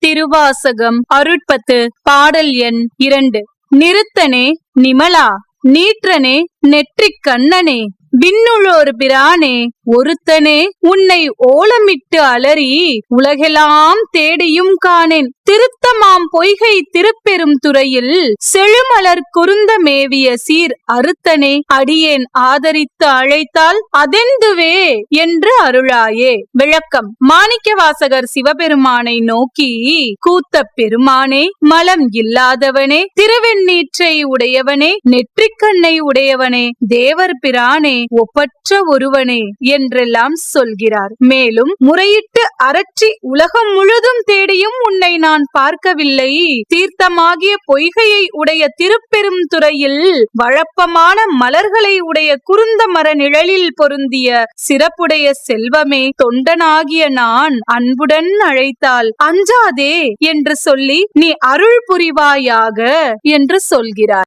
திருவாசகம் அருட்பத்து பாடல் எண் இரண்டு. நிறுத்தனே நிமலா நீற்றனே நெற்றிக் கண்ணனே. விண்ணுளோர் பிரானே ஒருத்தனே உன்னை ஓலமிட்டு அலறி உலகெல்லாம் தேடியும் காணேன். திருத்தமாம் பொய்கை திருப்பெரும் துறையில் செழுமலர் குருந்த மேவிய சீர் அறுத்தனே அடியேன் ஆதரித்து அழைத்தால் அதெந்துவே என்று அருளாயே. விளக்கம். மாணிக்கவாசகர் சிவபெருமானை நோக்கி கூத்த பெருமானே மலம் இல்லாதவனே திருவெண்ணீற்றை உடையவனே நெற்றிக்கண்ணை உடையவனே தேவர் பிரானே ஒப்பற்ற ஒருவனே என்றெல்லாம் சொல்கிறார். மேலும் முறையிட்டு அரற்றி உலகம் முழுதும் தேடியும் உன்னை நான் பார்க்கவில்லை. தீர்த்தமாகிய பொய்கையை உடைய திருப்பெரும் துறையில் வழப்பமான மலர்களை உடைய குறுந்த மர நிழலில் பொருந்திய சிறப்புடைய செல்வமே தொண்டனாகிய நான் அன்புடன் அழைத்தால் அஞ்சாதே என்று சொல்லி நீ அருள் புரிவாயாக என்று சொல்கிறார்.